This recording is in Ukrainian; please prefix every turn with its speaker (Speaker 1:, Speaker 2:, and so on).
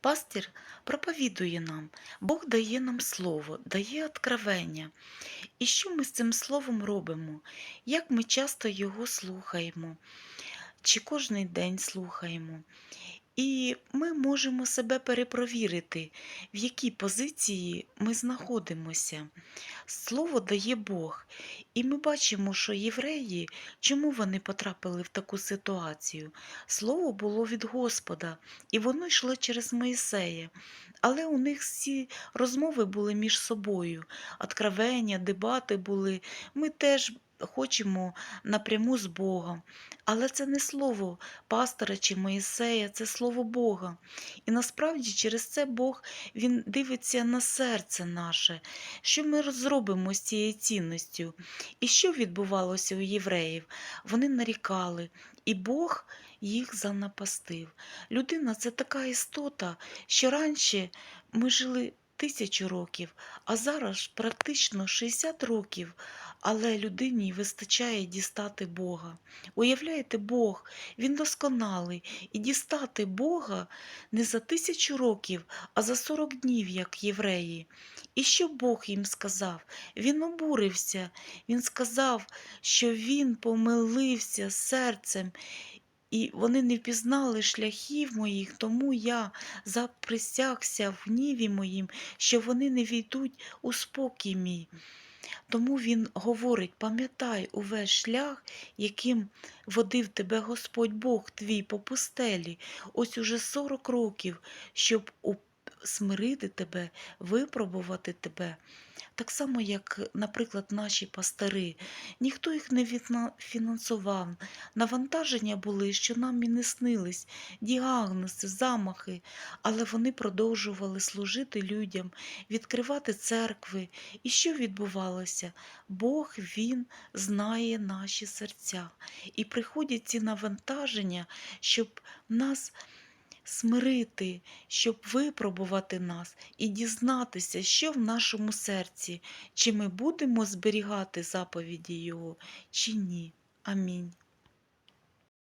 Speaker 1: Пастір проповідує нам, Бог дає нам слово, дає откровення. І що ми з цим словом робимо? Як ми часто його слухаємо, чи кожний день слухаємо? І ми можемо себе перепровірити, в якій позиції ми знаходимося. Слово дає Бог. І ми бачимо, що євреї, чому вони потрапили в таку ситуацію? Слово було від Господа, і воно йшло через Моїсея. Але у них всі розмови були між собою, откровення, дебати були. Ми теж хочемо напряму з Богом. Але це не слово пастора чи Моїсея, це слово Бога. І насправді через це Бог Він дивиться на серце наше, що ми зробимо з цією цінністю. І що відбувалося у євреїв? Вони нарікали, і Бог їх занапастив. Людина це така істота, що раніше ми жили тисячу років, а зараз практично 60 років, але людині вистачає дістати Бога. Уявляєте, Бог, Він досконалий, і дістати Бога не за тисячу років, а за 40 днів, як євреї. І що Бог їм сказав? Він обурився, Він сказав, що Він помилився серцем. І вони не впізнали шляхів моїх, тому я заприсягся в гніві моїм, що вони не війдуть у спокій мій. Тому він говорить: пам'ятай увесь шлях, яким водив тебе Господь Бог твій по пустелі, ось уже 40 років, щоб смирити тебе, випробувати тебе. Так само, як, наприклад, наші пастири, ніхто їх не фінансував. Навантаження були, що нам і не снились, діагнози, замахи, але вони продовжували служити людям, відкривати церкви. І що відбувалося? Бог Він знає наші серця. І приходять ці навантаження, щоб нас смирити, щоб випробувати нас і дізнатися, що в нашому серці, чи ми будемо зберігати заповіді Його, чи ні. Амінь.